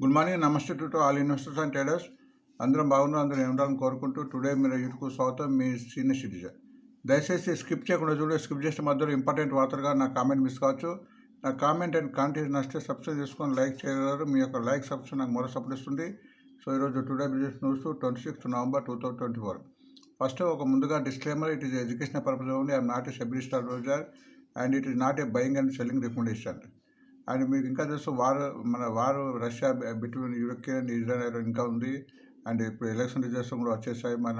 Good morning నమస్తే to all investors and traders. అందరం బాగున్నారు అందరం ఉండాలని కోరుకుంటూ టుడే మీరు యూట్యూబ్ స్వాగతం మీ సీనియర్ సిటిజన్. దయచేసి స్కిప్ చేయకుండా చూడండి స్కిప్ చేసిన మధ్యలో ఇంపార్టెంట్ వార్తలుగా నా కామెంట్ మిస్ కావచ్చు. నా కామెంట్ అండ్ కాంటెంట్ నచ్చితే సబ్స్క్రైబ్ చేసుకొని లైక్ చేయగలరు. మీ యొక్క లైక్ సబ్స్క్రైబ్ నాకు మరో సపోర్ట్ ఇస్తుంది. సో ఈరోజు today business news twenty sixth November two thousand twenty four. First ఒక ముందుగా disclaimer it is education purpose only I'm not a SEBI registrar Roger and it is not a buying and selling recommendation and మీకు ఇంకా తెలుసు వారు మన వారు Russia between European Israel ఇంకా ఉంది. అండ్ ఇప్పుడు ఎలక్షన్ రిజల్ట్స్ కూడా వచ్చేసాయి. మన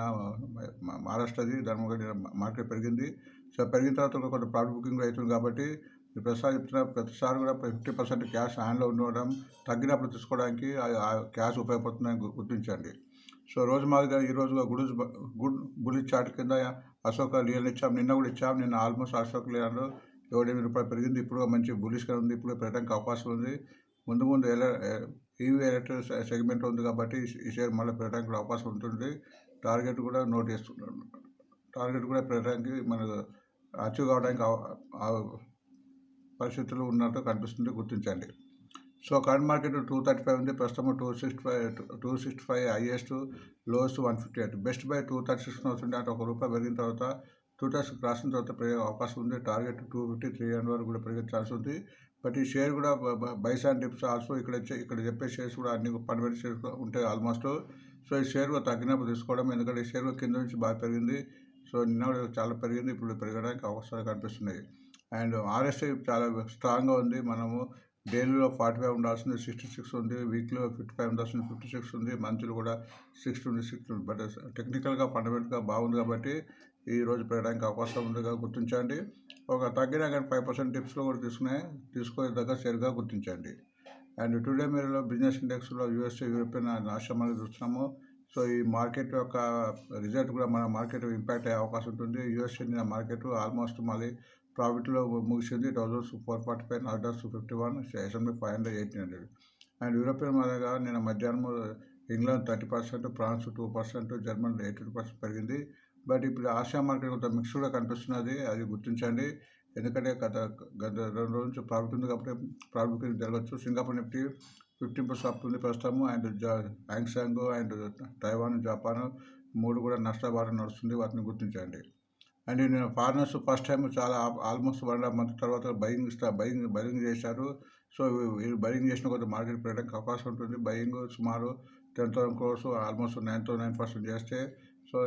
మహారాష్ట్రది దాని మార్కెట్ పెరిగింది. సో పెరిగిన తర్వాత కూడా కొంత ప్రాఫిట్ బుకింగ్ అవుతుంది కాబట్టి ప్రసాద్ ప్రతిసారి చెప్తున్న ప్రతిసారి కూడా ఫిఫ్టీ పర్సెంట్ క్యాష్ హ్యాండ్లో ఉండడం తగ్గినప్పుడు తీసుకోవడానికి క్యాష్ ఉపయోగపడుతుందని గుర్తించండి. సో రోజు మాదిరిగా ఈ రోజు గుడ్ గుడ్ చాట్ కింద అశోక లీలను ఇచ్చాం. నిన్న కూడా ఇచ్చాం. నిన్న ఆల్మోస్ట్ అశోక్ లియన్లో ఏడు ఎనిమిది రూపాయలు పెరిగింది ఇప్పుడు మంచి బులిష్గా ఉంది ఇప్పుడు పెరగడానికి అవకాశం ఉంది. ముందు ముందు ఎలా ఈవీ ఎలక్ట్రిక్ సెగ్మెంట్ ఉంది కాబట్టి ఈ- షేర్ మళ్ళీ పెరగడానికి కూడా అవకాశం ఉంటుంది. టార్గెట్ కూడా నోట్ చేస్తున్నాను టార్గెట్ కూడా పెరగడానికి మనకు అచీవ్ కావడానికి పరిస్థితులు ఉన్నట్టు కనిపిస్తుంది గుర్తించండి. So current market two thirty five ఉంది. ప్రస్తుతం two sixty five two sixty five highest lowest one fifty eight best buy two thirty six వస్తుంది అంటే ఒక రూపాయి పెరిగిన తర్వాత టూ థర్టీ క్రాసిన తర్వాత పెరిగే అవకాశం ఉంది. Target two fifty three hundred వరకు కూడా పెరిగే ఛాన్స్ ఉంది. బట్ ఈ షేర్ కూడా బైస్ అండ్ డిప్స్ ఆల్సో ఇక్కడ ఇక్కడ చెప్పే షేర్స్ కూడా అన్ని పన్నెండు షేర్స్ ఉంటాయి ఆల్మోస్ట్. సో ఈ షేర్ తగ్గినప్పుడు తీసుకోవడం ఎందుకంటే ఈ షేర్ కింద నుంచి బాగా పెరిగింది. సో నిన్న కూడా చాలా పెరిగింది ఇప్పుడు పెరగడానికి అవకాశాలు కనిపిస్తున్నాయి. అండ్ ఆర్ఎస్ఐ చాలా స్ట్రాంగ్గా ఉంది. మనము డైలీలో ఫార్టీ ఫైవ్ ఉండాల్సింది సిక్స్టీ సిక్స్ ఉంది. వీక్లో ఫిఫ్టీ ఫైవ్ ఉండాల్సింది ఫిఫ్టీ సిక్స్ ఉంది. మంత్లీ కూడా సిక్స్టీ ఉంది సిక్స్టీ ఉంది బట్ టెక్నికల్గా ఫండమెంటల్గా బాగుంది కాబట్టి ఈ రోజు పెరగడానికి అవకాశం ఉందిగా గుర్తించండి. ఒక తగ్గిన కానీ ఫైవ్ పర్సెంట్ టిప్స్లో కూడా తీసుకునే తీసుకునే దగ్గర షేర్గా గుర్తించండి. అండ్ టుడే మీరులో బిజినెస్ ఇండెక్స్లో యూఎస్ఏ యూరోపియన్ ఆశ్రమాలు చూస్తున్నాము. సో ఈ మార్కెట్ యొక్క రిజల్ట్ కూడా మన మార్కెట్ ఇంపాక్ట్ అయ్యే అవకాశం ఉంటుంది. యూఎస్ చెందిన మార్కెట్ ఆల్మోస్ట్ మళ్ళీ ప్రాఫిట్లో ముగిసింది thousands four forty five orders fifty one SMB five hundred eighteen hundred and European మాదిరిగా నిన్న మధ్యాహ్నం England thirty percent France two percent Germany eighteen percent పెరిగింది. బట్ ఇప్పుడు ఆసియా మార్కెట్ కొంత మిక్స్డ్గా కనిపిస్తున్నది అది గుర్తించండి. ఎందుకంటే గత గత రెండు రోజుల నుంచి ప్రాఫిట్ ఉంది కాబట్టి ప్రాఫిట్ కింద జరగచ్చు. Singapore Nifty fifteen percent up ఉంది ప్రస్తుతము. అండ్ జా హ్యాంగ్సాంగ్ అండ్ తైవాన్ జపాన్ మూడు కూడా నష్టబాట నడుస్తుంది వాటిని గుర్తించండి. అండ్ నేను ఫారినర్స్ ఫస్ట్ టైం చాలా ఆల్మోస్ట్ వన్ అండ్ మంత్ తర్వాత బయింగ్ బయింగ్ బయింగ్ చేశారు. సో వీళ్ళు బయింగ్ చేసిన కొద్ది మార్కెట్ పెట్టడానికి అవకాశం ఉంటుంది. బయింగ్ సుమారు ten thousand crores almost nine thousand nine percent చేస్తే సో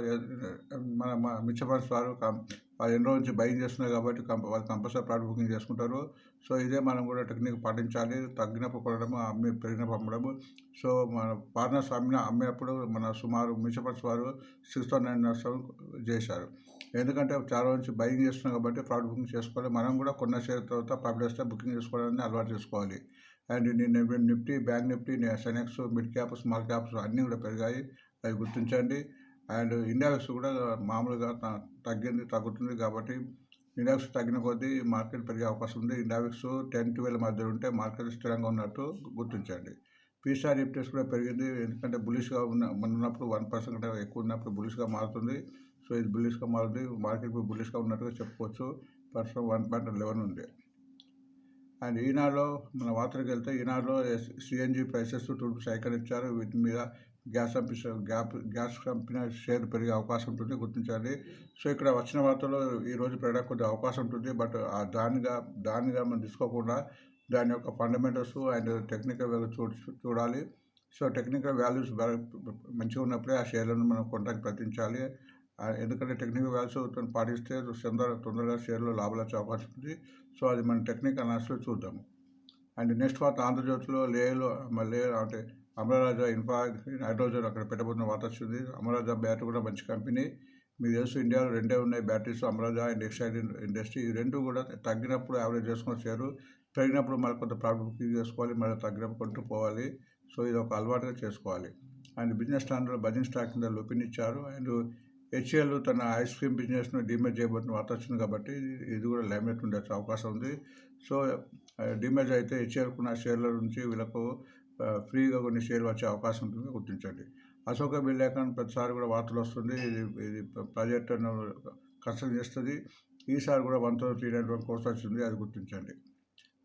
మన మ్యూచువల్ వారు వారు కం- వాళ్ళు ఎన్నో నుంచి బయింగ్ చేస్తున్నారు కాబట్టి కంప వాళ్ళు కంపల్సరీ ప్రాడక్ట్ బుకింగ్ చేసుకుంటారు. సో ఇదే మనం కూడా టెక్నిక్ పాటించాలి. తగ్గినప్పుడు కొనడము అమ్మి పెరిగినప్పుడు అమ్మడము సో మన పార్నర్స్ అమ్మిన అమ్మేటప్పుడు మన సుమారు మ్యూచువల్ ఫండ్స్ వారు సిక్స్ థౌసండ్ నైన్ నష్టం చేశారు. ఎందుకంటే చాలా నుంచి బయింగ్ చేస్తున్నాం కాబట్టి ఫ్రాడ్ బుకింగ్ చేసుకోవాలి. మనం కూడా కొన్న షేర్ తర్వాత ప్రాఫిట్ వస్తే బుకింగ్ చేసుకోవాలని అలవాటు చేసుకోవాలి. అండ్ నేను Nifty bank Nifty Sensex mid cap small caps అన్నీ కూడా పెరిగాయి. అవి గుర్తించండి. అండ్ ఇండెక్స్ కూడా మామూలుగా త- తగ్గింది తగ్గుతుంది కాబట్టి ఇండెక్స్ తగ్గిన కొద్దీ మార్కెట్ పెరిగే అవకాశం ఉంది. ఇండెక్స్ టెన్ ట్వెల్వ్ మధ్య ఉంటే మార్కెట్ స్థిరంగా ఉన్నట్టు గుర్తించండి. పీసీఆర్ నిఫ్టీస్ కూడా పెరిగింది. ఎందుకంటే బులిష్గా ఉన్న మన ఉన్నప్పుడు వన్ పర్సెంట్ కంటే ఎక్కువ ఉన్నప్పుడు బులిష్గా మారుతుంది. సో ఇది బులిష్గా మారుతుంది. మార్కెట్ ఇప్పుడు బులిష్గా ఉన్నట్టుగా చెప్పుకోవచ్చు. పర్సెంట్ వన్ పాయింట్ లెవెన్ ఉంది. అండ్ ఈనాడులో మన వార్తలకు వెళ్తే ఈనాడులో సిఎన్జి ప్రైసెస్ టూ సైకిల్ ఇచ్చారు వీటి మీద gas company gap gas company share పెరిగే అవకాశం ఉంటుంది గుర్తించాలి. సో ఇక్కడ వచ్చిన వార్తలో ఈరోజు పెరగడానికి కొద్దిగా అవకాశం ఉంటుంది. బట్ ఆ దానిగా దానిగా మనం తీసుకోకుండా దాని యొక్క ఫండమెంటల్స్ అండ్ టెక్నికల్ వాల్యూ చూ చూడాలి. సో టెక్నికల్ వాల్యూస్ మంచిగా ఉన్నప్పుడే ఆ షేర్లను మనం కొనడానికి ప్రయత్నించాలి. ఎందుకంటే టెక్నికల్ వాల్యూస్ పాటిస్తే తొందర తొందరగా షేర్లో లాభాలు వచ్చే అవకాశం ఉంది. సో అది మన టెక్నికల్ అనాలిసిస్లో చూద్దాము అండ్ నెక్స్ట్ వార్త ఆంధ్రజ్యోతిలో లేలో మళ్ళీ అంటే అమరరాజా ఇన్ఫా హైడ్రోజన్ అక్కడ పెట్టబోతున్న వార్త వచ్చింది అమరరాజా బ్యాటరీ కూడా మంచి కంపెనీ. మీకు తెలుసు ఇండియాలో రెండే ఉన్నాయి batteries Amara Raja and Exide industry. ఈ రెండు కూడా తగ్గినప్పుడు యావరేజ్ చేసుకొని షేరు పెరిగినప్పుడు మళ్ళీ కొంత ప్రాఫిట్ బుకింగ్ చేసుకోవాలి మళ్ళీ తగ్గినప్పుడు కొంటూ పోవాలి. సో ఇది ఒక అలవాటుగా చేసుకోవాలి. And business standard buzzing stock కింద లొపిన్ ఇచ్చారు. అండ్ హెచ్ఎల్ తన ఐస్ క్రీమ్ బిజినెస్ను డిమేజ్ చేయబోతున్న వార్త వచ్చింది కాబట్టి ఇది- కూడా ల్యామినేట్ ఉండే అవకాశం ఉంది. సో డిమేజ్ అయితే హెచ్ఎల్కున్న షేర్ల నుంచి వీళ్ళకు ఫ్రీగా కొన్ని షేర్లు వచ్చే అవకాశం ఉంటుంది గుర్తించండి. అశోక బిల్లాకన్ ప్రతిసారి కూడా వార్తలు వస్తుంది. ఇది ఇది ప్రాజెక్ట్ కన్సల్ట్ చేస్తుంది. ఈసారి కూడా one thousand three hundred crores వచ్చింది అది గుర్తించండి.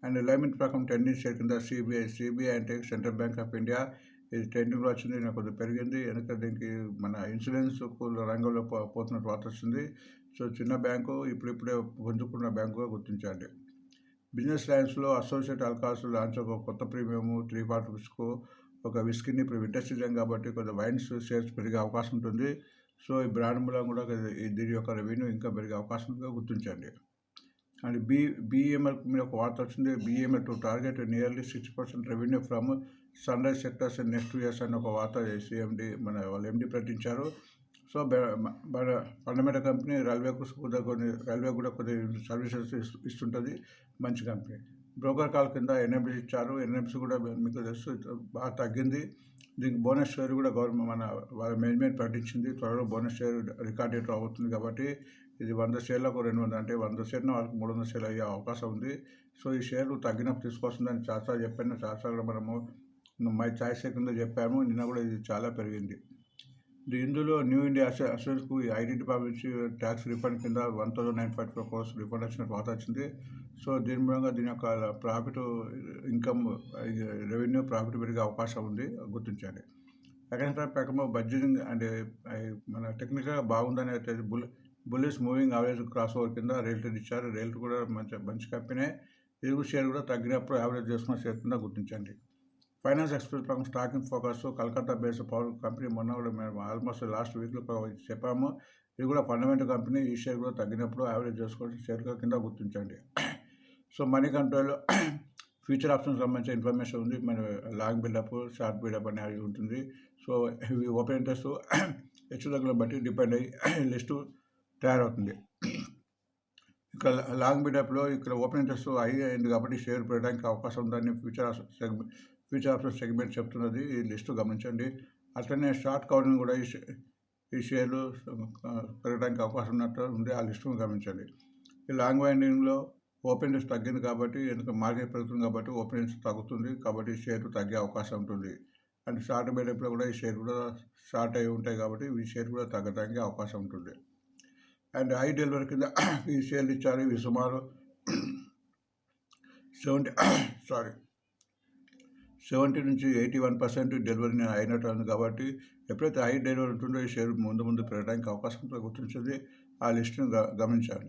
అండ్ లైమెంట్ ప్రకారం టెండింగ్ షేర్ కింద సిబిఐ సిబిఐ అంటే సెంట్రల్ బ్యాంక్ ఆఫ్ ఇండియా. ఇది ట్రెండింగ్లో వచ్చింది నాకు కొద్దిగా పెరిగింది. ఎందుకంటే దీనికి మన ఇన్సూరెన్స్ రంగంలో పో- పోతున్నట్టు వార్త వచ్చింది. సో చిన్న బ్యాంకు ఇప్పుడిప్పుడే పుంజుకున్న బ్యాంకుగా గుర్తించండి. బిజినెస్ లైన్స్లో అసోసియేట్ ఆల్కహాల్స్ లాంచ్ ఒక కొత్త ప్రీమియము త్రీ ఫార్టీ విస్కో ఒక విస్కీని ఇప్పుడు వింటర్ సీజన్ కాబట్టి కొంత వైన్స్ షేర్స్ పెరిగే అవకాశం ఉంటుంది. సో ఈ బ్రాండ్ మూలం కూడా దీని యొక్క రెవెన్యూ ఇంకా పెరిగే అవకాశం ఉందిగా గుర్తించండి. అండ్ బి బీఎంఎల్ మీద ఒక వార్త వచ్చింది. BML to target nearly six percent revenue from sunrise sectors next years అని ఒక వార్త సిఎండి మన వాళ్ళు ఎండి ప్రకటించారు. సో బండమేట కంపెనీ రైల్వేకు కూడా కొన్ని రైల్వే కూడా కొన్ని సర్వీసెస్ ఇస్తుంటుంది. మంచి కంపెనీ. బ్రోకర్ కాల్ కింద ఎన్ఎంసీ ఇచ్చారు. ఎన్ఎంసీ కూడా మీకు తెలుసు బాగా తగ్గింది. దీనికి బోనస్ షేర్ కూడా గవర్నమెంట్ మన వాళ్ళ మేనేజ్మెంట్ ప్రకటించింది. త్వరలో బోనస్ షేర్ రికార్డ్ ఎట్లా అవుతుంది కాబట్టి ఇది వంద షేర్లకు రెండు వందలు అంటే వంద షేర్న వాళ్ళకి మూడు వందల షేర్లు అయ్యే అవకాశం ఉంది. సో ఈ షేర్లు తగ్గినప్పుడు తీసుకొస్తుందని చాలాసార్లు చెప్పాను. చాలాసార్లు కూడా మనము మై ఛాయిస్ కింద చెప్పాము. నిన్న కూడా ఇది చాలా పెరిగింది. ఇందులో న్యూ ఇండియా అసె అసెన్స్కు ఈ నుంచి ట్యాక్స్ రిఫండ్ కింద one thousand nine forty four crores refund వచ్చిన వార్త వచ్చింది. సో దీని మూలంగా దీని యొక్క ప్రాఫిట్ ఇన్కమ్ రెవెన్యూ ప్రాఫిట్ పెరిగే అవకాశం ఉంది. గుర్తించండి. సెకండ్ ప్రకారం బడ్జెటింగ్ అండ్ మన టెక్నికల్గా బాగుందని అయితే bull bullish moving average cross over కింద రేట్లు ఇచ్చారు. రేట్లు కూడా మంచి మంచి కంపెనీ. ఇరుగు షేర్ కూడా తగ్గినప్పుడు యావరేజ్ చేసుకున్న షేర్ కింద గుర్తించండి. ఫైనాన్స్ ఎక్స్ప్రెస్ ప్రకారం stock in focus Calcutta based power company మొన్న కూడా మేము ఆల్మోస్ట్ లాస్ట్ వీక్లో చెప్పాము. ఇది కూడా ఫండమెంటల్ కంపెనీ ఈ షేర్ కూడా తగ్గినప్పుడు యావరేజ్ చేసుకోవచ్చు. షేర్గా కింద గుర్తించండి. So money control future option సంబంధించిన ఇన్ఫర్మేషన్ ఉంది. మన లాంగ్ బిల్డప్ షార్ట్ బిల్డప్ అనేది ఉంటుంది. సో ఇవి ఓపెన్ ఇంట్రెస్ట్ హెచ్చు దగ్గర బట్టి డిపెండ్ అయ్యి లిస్టు తయారవుతుంది. ఇక్కడ లాంగ్ బిల్డప్లో ఇక్కడ ఓపెన్ ఇంట్రెస్ట్ హై అయింది కాబట్టి షేర్ పెట్టడానికి అవకాశం ఉందని future segment future option segment చెప్తున్నది ఈ లిస్టు గమనించండి. అట్లనే షార్ట్ కవరింగ్ కూడా ఈ ఈ షేర్లు పెరగడానికి అవకాశం ఉన్నట్టు ఉంది ఆ లిస్టును గమనించండి. ఈ లాంగ్ వైండింగ్లో ఓపెన్ ఇంట్రెస్ట్ తగ్గింది కాబట్టి ఎందుకంటే మార్కెట్ పెరుగుతుంది కాబట్టి ఓపెన్ ఇంట్రెస్ట్ తగ్గుతుంది కాబట్టి షేర్లు షేర్ తగ్గే అవకాశం ఉంటుంది. అండ్ షార్ట్ పెట్టేప్పుడు కూడా ఈ షేర్ కూడా షార్ట్ అయి ఉంటాయి కాబట్టి ఈ షేర్ కూడా తగ్గడానికి అవకాశం ఉంటుంది. అండ్ హై డెలివరీ కింద ఈ షేర్లు ఇచ్చారు ఇవి సుమారు సెవెంటీ సారీ సెవెంటీ నుంచి ఎయిటీ వన్ పర్సెంట్ డెలివరీ అయినట్టు ఉంది కాబట్టి ఎప్పుడైతే హై డెలివరీ ఉంటుందో ఈ షేర్ ముందు ముందు పెరగడానికి అవకాశం గుర్తించింది ఆ లిస్టును గ గమనించాలి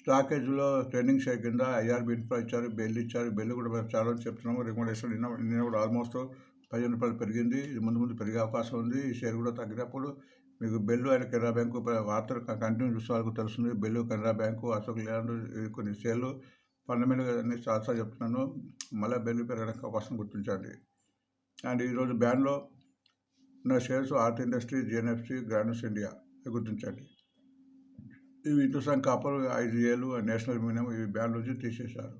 స్టాకేజ్లో ట్రెండింగ్ షేర్ కింద ఐఆర్బి ఇన్ఫ్రా ఇచ్చారు బెల్ ఇచ్చారు. బెల్ కూడా మేము చాలా చెప్తున్నాము. రికమెండేషన్ నిన్న నిన్న కూడా ఆల్మోస్ట్ పదిహేను రూపాయలు పెరిగింది. ఇది ముందు ముందు పెరిగే అవకాశం ఉంది. ఈ షేర్ కూడా తగ్గినప్పుడు మీకు బెల్లు అండ్ కెనరా బ్యాంకు వార్తలు కంటిన్యూ చూసే వాళ్ళకు తెలుస్తుంది. BEL Canara bank Ashok Leyland కొన్ని షేర్లు ఫండమెంటల్గా అన్ని చాలా చెప్తున్నాను. మళ్ళీ బెల్లు పెరగడానికి అవకాశం గుర్తించండి. అండ్ ఈరోజు బ్యాన్లో ఉన్న shares art industry GNFC grands India గుర్తించండి. ఇవి హిందుస్థాన్ కాపర్ ఐజిఏలు నేషనల్ మినిమం ఇవి బ్యాన్ నుంచి తీసేశారు.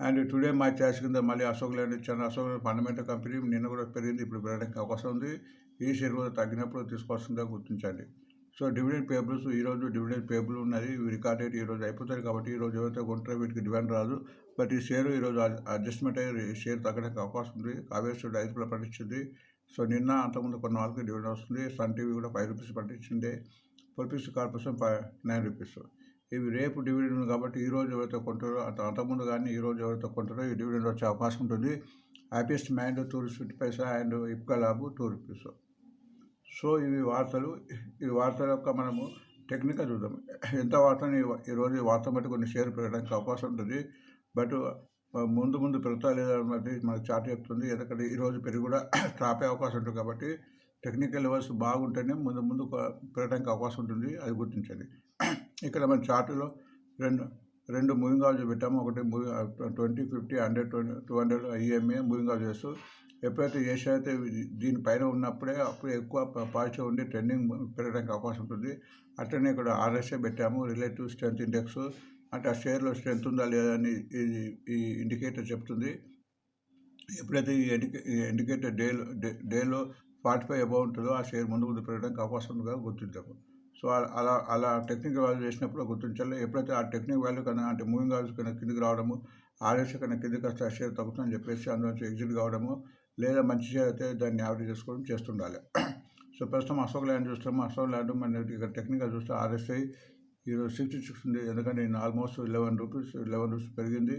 అండ్ టుడే మా ఛాయిస్ కింద మళ్ళీ అశోక్ ల్యాండ్ ఇచ్చాను అశోక్ ల్యాండ్ ఫండమెంటల్ కంపెనీ నిన్న కూడా పెరిగింది ఇప్పుడు పెరగడానికి అవకాశం ఉంది. ఈ షేర్ కూడా తగ్గినప్పుడు తీసుకోవాల్సిందిగా గుర్తించండి. సో డివిడెండ్ పేపర్స్ ఈరోజు డివిడెండ్ పేబుల్ ఉన్నది ఇవి రికార్డ్ ఈరోజు అయిపోతాయి కాబట్టి ఈరోజు ఎవరైతే కొంటారో వీటికి డిమాండ్ రాదు. బట్ ఈ షేర్ ఈరోజు అడ్జస్ట్మెంట్ అయ్యి షేర్ తగ్గడానికి అవకాశం ఉంది. కావేశ్వరుడు ఐదు రూపాయలు పట్టించింది సో నిన్న అంతకుముందు కొన్ని వాళ్ళకి డివిడెండ్ వస్తుంది. సన్ టీవీ కూడా five rupees పట్టించింది politics corporation five nine rupees. ఇవి రేపు డివిడెండ్ ఉంది కాబట్టి ఈ రోజు ఎవరైతే కొంటారో అంత అంతకుముందు కానీ ఈ రోజు ఎవరైతే కొంటారో ఈ డివిడెండ్ వచ్చే అవకాశం ఉంటుంది. Happiest mind two rupees fifty paisa and Ipca లాభు two rupees. So ఇవి వార్తలు ఈ వార్తల యొక్క మనము టెక్నికల్ చూద్దాం. ఎంత వార్తని ఈరోజు ఈ వార్త బట్టి కొన్ని షేర్ పెరగడానికి అవకాశం ఉంటుంది. బట్ ముందు ముందు పెరుగుతా లేదా అన్నది మనకు చార్ట్ చెప్తుంది. ఎందుకంటే ఈరోజు పెరిగి కూడా ట్రాపే అవకాశం ఉంటుంది కాబట్టి టెక్నికల్ లెవెల్స్ బాగుంటేనే ముందు ముందు పెరగడానికి అవకాశం ఉంటుంది. అది గుర్తించండి. ఇక్కడ మన చార్టులో రెండు రెండు మూవింగ్ ఆవర్స్ పెట్టాము. ఒకటి moving twenty fifty hundred twenty two hundred EMA moving averages చేస్తూ ఎప్పుడైతే ఏ అయితే దీనిపైన ఉన్నప్పుడే అప్పుడు ఎక్కువ పాజిటివ్ ఉండి ట్రెండింగ్ పెరగడానికి అవకాశం ఉంటుంది. అట్లనే ఇక్కడ ఆర్ఎస్ఏ పెట్టాము రిలేటివ్ స్ట్రెంత్ ఇండెక్స్ అంటే ఆ షేర్లో స్ట్రెంత్ ఉందా లేదా అని ఇది ఈ ఇండికేటర్ చెప్తుంది. ఎప్పుడైతే ఈ ఇండికే ఈ ఇండికేటర్ డేలో డే డేలో ఫార్టీ ఫైవ్ అబౌవ్ ఉంటుందో ఆ షేర్ ముందు ముందు పెరగడానికి అవకాశం ఉంది కదా గుర్తించాము సో అలా- అలా అలా టెక్నికల్ వాల్యూ చేసినప్పుడు గుర్తించాలి. ఎప్పుడైతే ఆ టెక్నికల్ వాల్యూ కన్నా అంటే మూవింగ్ వాల్యూస్ కన్నా కిందికి రావడము ఆర్ఎస్ కన్నా కిందికి వస్తే ఆ షేర్ తగ్గుతుందని చెప్పేసి అందులోంచి ఎగ్జిట్ కావడము లేదా మంచి షేర్ అయితే దాన్ని యావరేజ్ చేసుకోవడం చేస్తుండాలి. సో ప్రస్తుతం అశోక్ ల్యాండ్ చూస్తాము అశోక్ ల్యాండ్ మన ఇక్కడ టెక్నికల్ చూస్తే ఆర్ఎస్ఐ ఈరోజు సిక్స్టీ సిక్స్ ఉంది. ఎందుకంటే నేను almost eleven rupees eleven rupees పెరిగింది.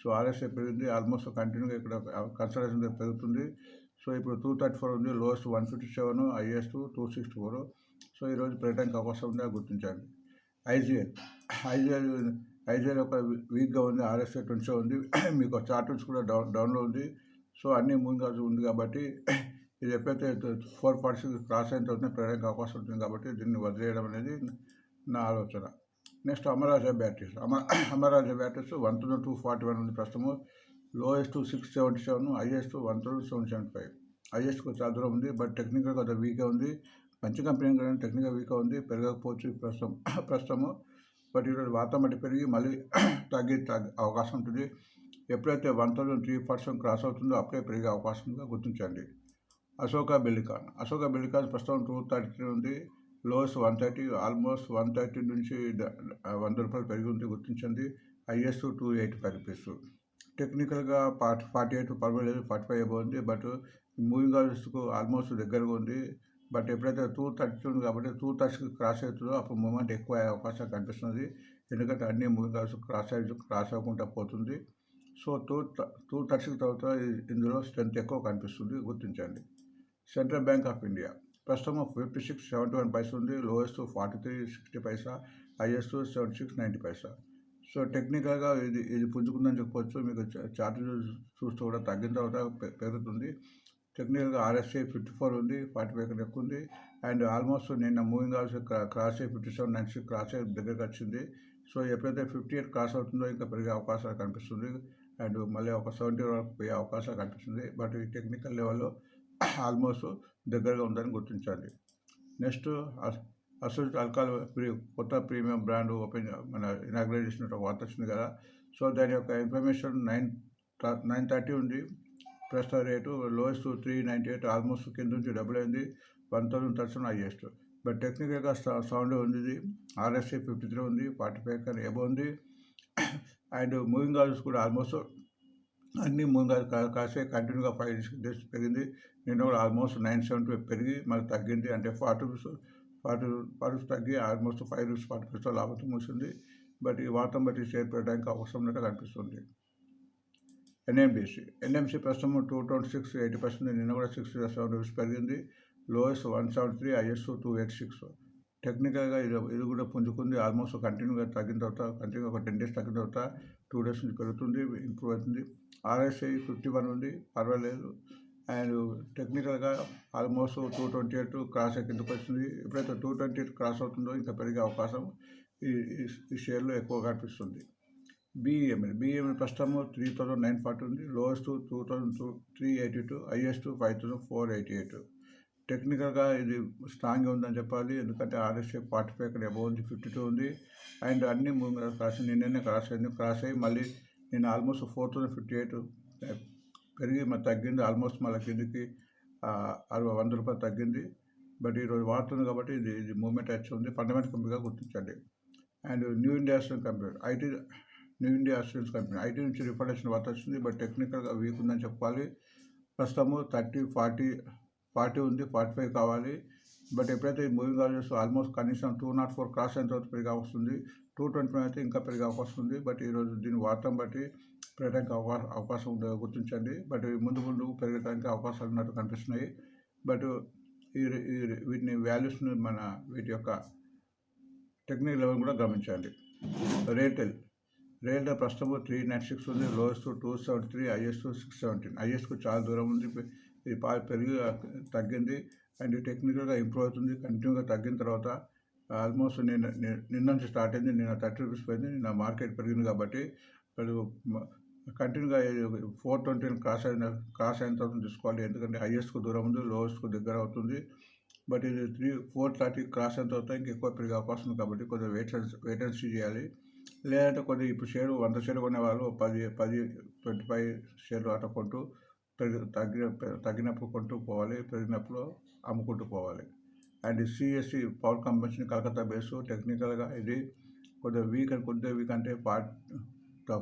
సో ఆర్ఎస్ఐ పెరిగింది. ఆల్మోస్ట్ కంటిన్యూగా ఇక్కడ కన్సల్టేషన్ పెరుగుతుంది. సో ఇప్పుడు టూ థర్టీ ఫోర్ ఉంది. Lowest one fifty seven highest two sixty four. So ఈరోజు పెట్టడానికి అవకాశం ఉంది అది గుర్తించండి. ఐజీఎల్ ఐజీఎల్ ఐజీఎల్ ఒక వీక్గా ఉంది. ఆర్ఎస్ఐ ట్వంటీ ఉంది. మీకు చార్టర్స్ కూడా డౌన్ డౌన్లో ఉంది. సో అన్నీ ముందుగా ఉంది కాబట్టి ఇది ఎప్పుడైతే ఫోర్ ఫార్టీ క్రాస్ అయిన తర్వాత పెట్టడానికి అవకాశం ఉంటుంది కాబట్టి దీన్ని వదిలేయడం అనేది నా ఆలోచన. Next Amara Raja batteries. అమ Amara Raja batteries one thousand two forty one ఉంది ప్రస్తుతము. Lowest six seventy seven highest one thousand seven seventy five. Highest చాలా దూరం ఉంది బట్ టెక్నికల్ కొంత వీక్గా ఉంది. మంచి కంపెనీ కానీ టెక్నికల్ వీక్గా ఉంది పెరగకపోవచ్చు ప్రస్తుతం ప్రస్తుతము. బట్ ఈరోజు వాతావరణం పెరిగి మళ్ళీ తగ్గి తగ్గ అవకాశం ఉంటుంది. ఎప్పుడైతే one thousand three percent cross అవుతుందో అప్పుడే పెరిగే అవకాశం ఉందో గుర్తించండి. అశోక బెల్లికాన్. అశోక బెల్లికాన్ ప్రస్తుతం టూ థర్టీ ఉంది. Lows one thirty almost one thirty నుంచి వంద రూపాయలు పెరిగి ఉంది గుర్తించండి. Highest two eighty five rupees. టెక్నికల్గా ఫార్టీ ఫార్టీ ఎయిట్ పర్వాలేదు ఫార్టీ ఫైవ్ అబౌ ఉంది. బట్ మూవింగ్ ఆర్డర్స్కు ఆల్మోస్ట్ దగ్గరగా ఉంది. బట్ ఎప్పుడైతే టూ థర్టీ ఉంది కాబట్టి టూ థర్టీకి క్రాస్ అవుతుందో అప్పుడు మూమెంట్ ఎక్కువ అయ్యే అవకాశం కనిపిస్తుంది. ఎందుకంటే అన్ని మూవింగ్ ఆర్డర్స్ క్రాస్ అయ్యి క్రాస్ అవ్వకుండా పోతుంది. సో టూ టూ థర్టీ తర్వాత ఇందులో స్ట్రెంత్ ఎక్కువ కనిపిస్తుంది గుర్తించండి. Central bank of India. ప్రస్తుతం fifty six seventy one paisa ఉంది lowest forty three sixty paisa highest seventy six ninety paisa. So టెక్నికల్గా ఇది ఇది పుంజుకుందని చెప్పొచ్చు మీకు చార్ట్ చూస్తూ కూడా తగ్గిన తర్వాత పెరుగుతుంది. టెక్నికల్గా ఆర్ఎస్ఐ ఫిఫ్టీ ఫోర్ ఉంది ఫార్టీ ఫైవ్ కన్నా ఎక్కువ ఉంది. అండ్ ఆల్మోస్ట్ నిన్న మూవింగ్ అవర్స్ క్రాస్ అయ్యి fifty seven nine six cross అయ్యి దగ్గరికి వచ్చింది. సో ఎప్పుడైతే ఫిఫ్టీ ఎయిట్ క్రాస్ అవుతుందో ఇంకా పెరిగే అవకాశాలు కనిపిస్తుంది. అండ్ మళ్ళీ ఒక సెవెంటీ వరకు పోయే అవకాశాలు కనిపిస్తుంది. బట్ ఈ టెక్నికల్ లెవెల్లో ఆల్మోస్ట్ దగ్గరగా ఉందని గుర్తించాలి నెక్స్ట్ అసోసియేట్ అల్కాల్ ప్రీ కొత్త ప్రీమియం బ్రాండ్ ఓపెన్ మన ఇనాగ్రేట్ చేసిన ఒక వార్త వచ్చింది కదా. సో దాని యొక్క ఇన్ఫర్మేషన్ నైన్ నైన్ థర్టీ ఉంది. ప్రస్తుత rate lowest three ninety eight almost కింద నుంచి డబుల్ అయింది. One thousand thirty highest. But టెక్నికల్గా సౌండ్ ఉంది. ఆర్ఎస్సీ ఫిఫ్టీ త్రీ ఉంది. ఫార్టీ ఫైవ్ కానీ ఎబో ఉంది. అండ్ మూవింగ్ ఆర్డర్స్ కూడా ఆల్మోస్ట్ అన్ని మూవింగ్ ఆర్డర్ కాసే కంటిన్యూగా ఫైవ్ డేస్ పెరిగింది. నిన్న కూడా ఆల్మోస్ట్ నైన్ సెవెంటీ పెరిగి మళ్ళీ తగ్గింది. అంటే ఫార్టీ రూపీస్ ఫార్టీ ఫార్టీ తగ్గి almost five rupees forty rupees లాభం మూసింది బట్ ఈ వార్తను బట్టి షేర్ పెట్టడానికి అవసరం ఉన్నట్టు కనిపిస్తుంది ఎన్ఎండిసి ఎన్ఎంసి ప్రస్తుతం two twenty six eighty percent నిన్న కూడా సిక్స్ సెవెన్ రూపీస్ పెరిగింది. Lowest one seventy three highest two eight six. టెక్నికల్గా ఇది ఇది కూడా పుంజుకుంది. ఆల్మోస్ట్ కంటిన్యూగా తగ్గిన తర్వాత కంటిన్యూగా ఒక టెన్ డేస్ తగ్గిన తర్వాత టూ డేస్ నుంచి పెరుగుతుంది ఇంప్రూవ్ అవుతుంది. ఆర్ఎస్ఐ ఫిఫ్టీ వన్ ఉంది పర్వాలేదు. అండ్ టెక్నికల్గా almost two twenty eight cross కిందకి వచ్చింది. ఎప్పుడైతే టూ ట్వంటీ ఎయిట్ క్రాస్ అవుతుందో ఇంకా పెరిగే అవకాశం ఈ ఈ- షేర్లో ఎక్కువ కనిపిస్తుంది. బీఈఎంఎల్ బీఈఎంఎల్ ప్రస్తుతం త్రీ థౌజండ్ నైన్ ఫార్టీ ఉంది. Lowest two thousand two three eighty two highest five thousand four eighty eight. టెక్నికల్గా ఇది స్ట్రాంగ్గా ఉందని చెప్పాలి. ఎందుకంటే ఆర్ఎస్ఏ ఫార్టీ ఫైవ్ ఇక్కడ అబౌవ్ ఉంది ఫిఫ్టీ టూ ఉంది. అండ్ అన్ని మూడు క్రాస్ నిన్ననే క్రాస్ అయింది క్రాస్ అయ్యి మళ్ళీ నేను almost four thousand fifty eight పెరిగి మరి తగ్గింది. ఆల్మోస్ట్ మళ్ళీ కిందికి అరవై వంద రూపాయలు తగ్గింది. బట్ ఈరోజు వాడుతుంది కాబట్టి ఇది ఇది మూమెంట్ వచ్చి ఉంది. ఫండమెంటల్ కంపెనీగా గుర్తించండి. And new India assurance company IT new India assurance company IT నుంచి రిఫండేషన్ వార్త వచ్చింది. బట్ టెక్నికల్గా వీక్ ఉందని చెప్పాలి. ప్రస్తుతము థర్టీ ఫార్టీ ఫార్టీ ఉంది ఫార్టీ ఫైవ్ కావాలి. బట్ ఎప్పుడైతే మూవింగ్ ఆర్డర్స్ ఆల్మోస్ట్ కనీసం టూ నాట్ ఫోర్ క్రాస్ అయిన తర్వాత పెరిగే అవకాశం ఉంది. టూ ట్వంటీ ఫైవ్ అయితే ఇంకా పెరిగే అవకాశం ఉంది. బట్ ఈరోజు దీని వార్తం బట్టి పెరగడానికి అవకాశం అవకాశం ఉందో గుర్తించండి. బట్ ముందు ముందు పెరగడానికి అవకాశాలు ఉన్నట్టు కనిపిస్తున్నాయి. బట్ ఈ వీటిని వాల్యూస్ని మన వీటి యొక్క టెక్నికల్ లెవెల్ కూడా గమనించండి. రేటెల్ రేటెల్ ప్రస్తుతం త్రీ నైన్ సిక్స్ ఉంది. Lowest two seventy three highest six seventeen హైయెస్ట్కు చాలా దూరం ఉంది. ఇది పా పెరిగి తగ్గింది. అండ్ టెక్నికల్గా ఇంప్రూవ్ అవుతుంది. కంటిన్యూగా తగ్గిన తర్వాత ఆల్మోస్ట్ నేను నిన్న నుంచి స్టార్ట్ అయింది. నేను థర్టీ రూపీస్ పోయింది. నిన్న మార్కెట్ పెరిగింది కాబట్టి కంటిన్యూగా ఫోర్ ట్వంటీ క్రాస్ అయిన క్రాస్ అయిన తర్వాత తీసుకోవాలి. ఎందుకంటే హైయెస్ట్కు దూరం ఉంది లోయెస్ట్కు దగ్గర అవుతుంది. బట్ ఇది త్రీ ఫోర్ థర్టీ క్రాస్ అయిన తర్వాత ఇంకెక్కువ పెరిగే అవకాశం ఉంది కాబట్టి కొద్దిగా వెయిట్ వెయిట్ అండ్ సీ చేయాలి. లేదంటే కొద్దిగా ఇప్పుడు షేర్ వంద షేర్ కొనే వాళ్ళు పది పది ట్వంటీ ఫైవ్ షేర్లు అట్లా కొంటూ తగ్గిన తగ్గినప్పుడు కొంటూ పోవాలి పెరిగినప్పుడు అమ్ముకుంటూ పోవాలి and CSC power company Calcutta base టెక్నికల్గా ఇది కొద్దిగా వీక్ అని కొద్దిగా వీక్ అంటే పార్ట్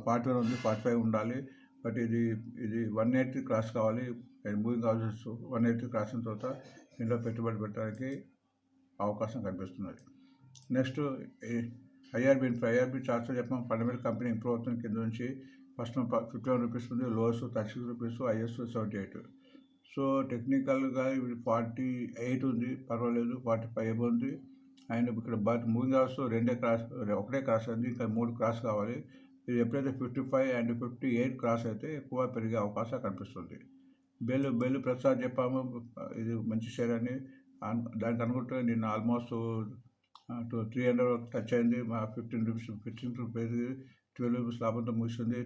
పార్ట్ వన్ ఉంది పార్ట్ ఫైవ్ ఉండాలి బట్ ఇది ఇది వన్ ఎయిటీ క్రాస్ కావాలి and moving houses one eighty cross అయిన తర్వాత ఇందులో పెట్టుబడి పెట్టడానికి అవకాశం కనిపిస్తున్నది నెక్స్ట్ ఐఆర్బీ ఐఆర్బీ చార్ట్స్ చెప్పాం ఫండమెంటల్ కంపెనీ ఇంప్రూవ్ అవుతుంది కింద నుంచి ఫస్ట్ ఫిఫ్టీ వన్ రూపీస్ ఉంది lows thirty six rupees is seventy eight. So టెక్నికల్గా ఇప్పుడు ఫార్టీ ఎయిట్ ఉంది పర్వాలేదు ఫార్టీ ఫైవ్ ఉంది. అండ్ ఇక్కడ బట్ మూవింగ్ అవర్స్ రెండే క్రాస్ ఒకటే క్రాస్ అయింది ఇంకా మూడు క్రాస్ కావాలి. ఇది ఎప్పుడైతే fifty five and fifty eight cross అయితే ఎక్కువ పెరిగే అవకాశం కనిపిస్తుంది. బెల్ బెల్ ప్రసాద్ చెప్పాము ఇది మంచి షేర్ అని. దానికి అనుకుంటే నిన్న almost two three hundred touch అయింది మా fifteen rupees fifteen rupees twelve rupees లాభంతో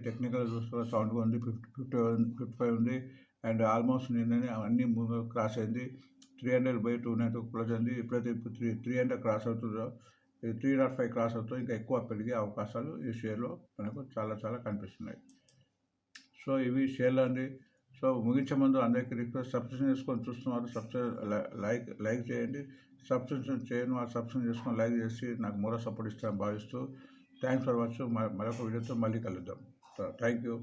టెక్నికల్ చూస్తే సౌండ్గా ఉంది ఫిఫ్టీ ఫిఫ్టీ ఫిఫ్టీ ఫైవ్ ఉంది. అండ్ ఆల్మోస్ట్ నిన్ననే అన్ని క్రాస్ అయింది. Three hundred by two nine close అయింది. ఇప్పుడైతే ఇప్పుడు త్రీ త్రీ హండ్రెడ్ క్రాస్ అవుతుందో త్రీ నాట్ ఫైవ్ క్రాస్ అవుతూ ఇంకా ఎక్కువ పెరిగే అవకాశాలు ఈ షేర్లో మనకు చాలా చాలా కనిపిస్తున్నాయి. సో ఇవి షేర్లు అండి. సో ముగించే ముందు అందరికీ రిక్వెస్ట్ సబ్స్క్రిప్షన్ చేసుకొని చూస్తున్నారు సబ్స్క్రైబ్ లైక్ లైక్ చేయండి. సబ్స్క్రిప్షన్ చేయను వాళ్ళు సబ్స్క్రిప్షన్ చేసుకొని లైక్ చేసి నాకు మరో సపోర్ట్ ఇస్తారని భావిస్తూ థ్యాంక్స్ ఫర్ వాచింగ్ మరొక వీడియోతో మళ్ళీ కలుద్దాం. Thank you.